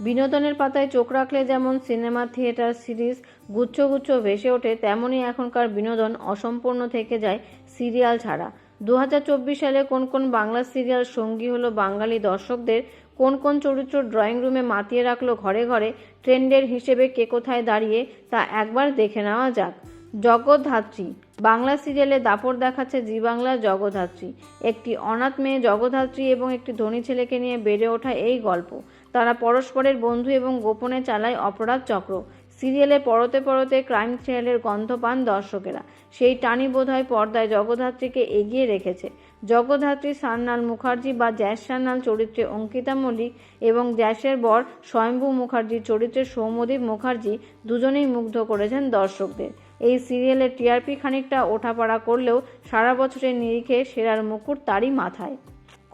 বিনোদনের পাতায় চোখ রাখলে যেমন সিনেমা, থিয়েটার, সিরিজ গুচ্ছ গুচ্ছ ভেসে ওঠে, তেমনই এখনকার বিনোদন অসম্পূর্ণ থেকে যায় সিরিয়াল ছাড়া। দু হাজার চব্বিশ সালে কোন কোন বাংলা সিরিয়াল সঙ্গী হলো বাঙালি দর্শকদের, কোন কোন চরিত্র ড্রয়িং রুমে মাতিয়ে রাখল ঘরে ঘরে, ট্রেন্ডের হিসেবে কে কোথায় দাঁড়িয়ে, তা একবার দেখে নেওয়া যাক। জগদ্ধাত্রী। বাংলা সিরিয়ালে দাপট দেখাচ্ছে জি বাংলার জগদ্ধাত্রী। একটি অনাথ মেয়ে জগদ্ধাত্রী এবং একটি ধনী ছেলেকে নিয়ে বেড়ে ওঠা এই গল্প। তারা পরস্পরের বন্ধু এবং গোপনে চালায় অপরাধ চক্র। সিরিয়ালে পরতে পরতে ক্রাইম থ্রিলারের গন্ধ পান দর্শকেরা। সেই টানি বোধহয় পর্দায় জগদ্ধাত্রীকে এগিয়ে রেখেছে। জগদ্ধাত্রী সান্নাল মুখার্জি বা জ্যাস সান্যাল চরিত্রে অঙ্কিতা মল্লিক এবং জ্যাসের বর স্বয়ম্ভু মুখার্জির চরিত্রে সৌম্যদীপ মুখার্জি দুজনেই মুগ্ধ করেছেন দর্শকদের। এই সিরিয়ালের টিআরপি খানিকটা ওঠাপড়া করলেও সারা বছরের নিরিখে সেরার মুকুট তারই মাথায়।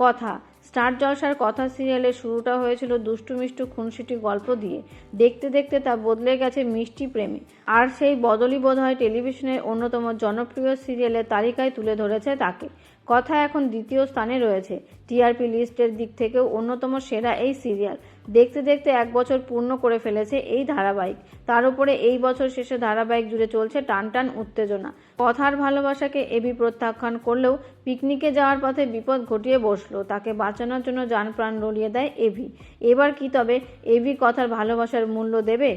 কথা স্টার জলসার কথা সিরিয়ালের শুরুটা হয়েছিল দুষ্টু মিষ্টু খুনসিটি গল্প দিয়ে। দেখতে দেখতে তা বদলে গেছে মিষ্টি প্রেমে। আর সেই বদলই বোধ হয় টেলিভিশনের অন্যতম জনপ্রিয় সিরিয়ালের তালিকায় তুলে ধরেছে তাকে। কথা এখন দ্বিতীয় স্থানে রয়েছে। টিআরপি লিস্টের দিক থেকেও অন্যতম সেরা এই সিরিয়াল। দেখতে দেখতে এক বছর পূর্ণ করে ফেলেছে এই ধারাবাহিক। তার উপরে এই বছর শেষে ধারাবাহিক জুড়ে চলছে টান টান উত্তেজনা। কথার ভালোবাসাকে এবি প্রত্যাখ্যান করলেও পিকনিকে যাওয়ার পথে বিপদ ঘটিয়ে বসল। তাকে বাঁচানোর জন্য যান প্রাণ রলিয়ে দেয় এভি এবার কি তবে এভি কথার ভালোবাসার মূল্য দেবে?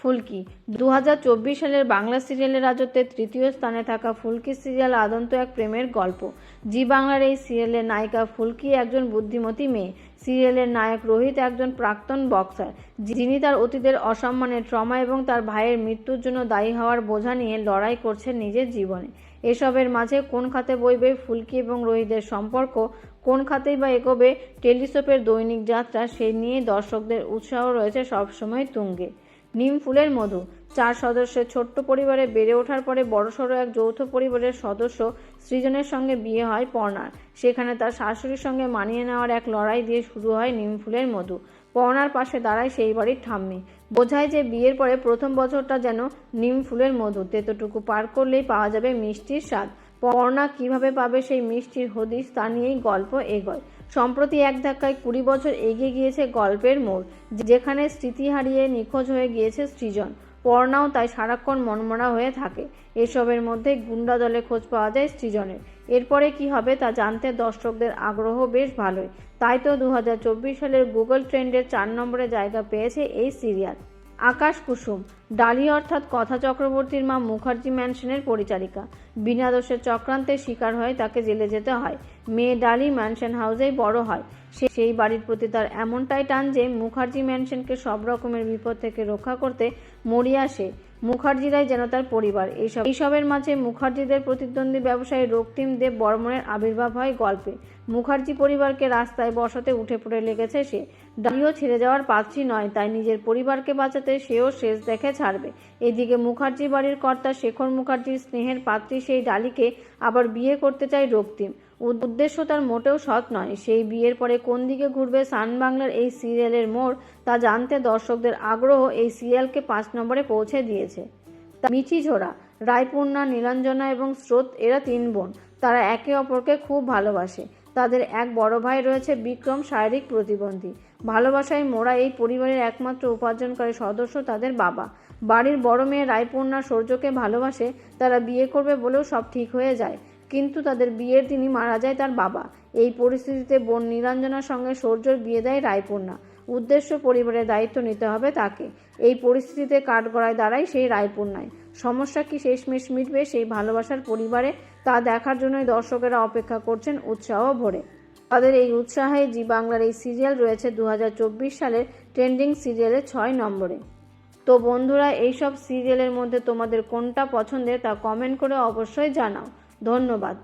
ফুলকি। দু হাজার চব্বিশ সালের বাংলা সিরিয়ালের রাজত্বে তৃতীয় স্থানে থাকা ফুলকি সিরিয়াল আদন্ত এক প্রেমের গল্প। জি বাংলার এই সিরিয়ালের নায়িকা ফুলকি একজন বুদ্ধিমতী মেয়ে। সিরিয়ালের নায়ক রোহিত একজন প্রাক্তন বক্সার। যিনি তার অতীতের অসম্মানের ট্রমা এবং তার ভাইয়ের মৃত্যুর জন্য দায়ী হওয়ার বোঝা নিয়ে লড়াই করছেন নিজের জীবনে। এসবের মাঝে কোন খাতে বইবে ফুলকি এবং রোহিতের সম্পর্ক? কোন খাতেই বা এগোবে টেলিস্কোপের দৈনিক যাত্রা? সে নিয়ে দর্শকদের উৎসাহ রয়েছে সবসময় তুঙ্গে। নিম ফুলের মধু। চার সদস্যের ছোট্ট পরিবারে বেড়ে ওঠার পরে বড়সড় এক যৌথ পরিবারের সদস্য সৃজনের সঙ্গে বিয়ে হয় পর্ণার। সেখানে তার শাশুড়ির সঙ্গে মানিয়ে নেওয়ার এক লড়াই দিয়ে শুরু হয় নিম ফুলের মধু। পর্ণার পাশে দাঁড়ায় সেই বাড়ির ঠাম্মি। বোঝায় যে বিয়ের পরে প্রথম বছরটা যেন নিম ফুলের মধু। তেতটুকু পার করলেই পাওয়া যাবে মিষ্টির স্বাদ। পর্ণা কীভাবে পাবে সেই মিষ্টির হদিস তা নিয়েই গল্প এগোয়। সম্প্রতি এক ধাক্কায় কুড়ি বছর এগিয়ে গিয়েছে গল্পের মোড়, যেখানে স্মৃতি হারিয়ে নিখোঁজ হয়ে গিয়েছে সৃজন। পর্ণাও তাই সারাক্ষণ মনমরা হয়ে থাকে। এসবের মধ্যে গুন্ডা দলে খোঁজ পাওয়া যায় সৃজনের। এরপরে কি হবে তা জানতে দর্শকদের আগ্রহ বেশ ভালোই। তাই তো দু হাজার চব্বিশ সালের গুগল ট্রেন্ডের চার নম্বরে জায়গা পেয়েছে এই সিরিয়াল। আকাশ কুসুম, ডালি অর্থাৎ কথা চক্রবর্তীর মা মুখার্জি ম্যানশনের পরিচারিকা। বিনা দোষের চক্রান্তের শিকার হয় তাকে জেলে যেতে হয়। মেয়ে ডালি ম্যানশন হাউসেই বড় হয়। সে সেই বাড়ির প্রতি তার এমনটাই টান যে মুখার্জি ম্যানশনকে সব রকমের বিপদ থেকে রক্ষা করতে মরিয়া সে। মুখার্জিরাই যেন তার পরিবার। এইসব এইসবের মাঝে মুখার্জিদের প্রতিদ্বন্দ্বী ব্যবসায়ী রক্তিম দেব বর্মনের আবির্ভাব হয় গল্পে। মুখার্জি পরিবারকে রাস্তায় বসাতে উঠে পড়ে লেগেছে সে। ডালিও ছেড়ে যাওয়ার পাত্রী নয়, তাই নিজের পরিবারকে বাঁচাতে সেও শেষ দেখে ছাড়বে। এদিকে মুখার্জি বাড়ির কর্তা শেখর মুখার্জির স্নেহের পাত্রী সেই ডালিকে আবার বিয়ে করতে চায় রক্তিম। উদ্দেশ্য তার মোটেও সৎ নয়। সেই বিয়ের পরে কোন দিকে ঘুরবে সান বাংলার এই সিরিয়ালের মোড়, তা জানতে দর্শকদের আগ্রহ এই সিরিয়ালকে পাঁচ নম্বরে পৌঁছে দিয়েছে। মিঠি ঝোড়া রায়পূর্ণা, নীলাঞ্জনা এবং স্রোত, এরা তিন বোন। তারা একে অপরকে খুব ভালোবাসে। তাদের এক বড় ভাই রয়েছে বিক্রম, শারীরিক প্রতিবন্ধী। ভালোবাসায় মোড়া এই পরিবারের একমাত্র উপার্জনকারী সদস্য তাদের বাবা। বাড়ির বড় মেয়ে রায়পূর্ণা সূর্যকে ভালোবাসে, তারা বিয়ে করবে বলেও সব ঠিক হয়ে যায়। কিন্তু তাদের বিয়ের দিনই মারা যায় তার বাবা। এই পরিস্থিতিতে বোন নীলাঞ্জনার সঙ্গে সূর্যর বিয়ে দেয় রায়পূর্ণা। উদ্দেশ্য পরিবারের দায়িত্ব নিতে হবে তাকে। এই পরিস্থিতিতে কাঠগড়ায় দাঁড়ায় সেই রায়পূর্ণায় সমস্যা কি শেষমেশ মিটবে সেই ভালোবাসার পরিবারে তা দেখার জন্যই দর্শকেরা অপেক্ষা করছেন উৎসাহ ভরে। তাদের এই উৎসাহে জি বাংলার এই সিরিয়াল রয়েছে দু হাজার চব্বিশ সালের ট্রেন্ডিং সিরিয়ালের ছয় নম্বরে। তো বন্ধুরা এই সব সিরিয়ালের মধ্যে তোমাদের কোনটা পছন্দের তা কমেন্ট করে অবশ্যই জানাও। ধন্যবাদ।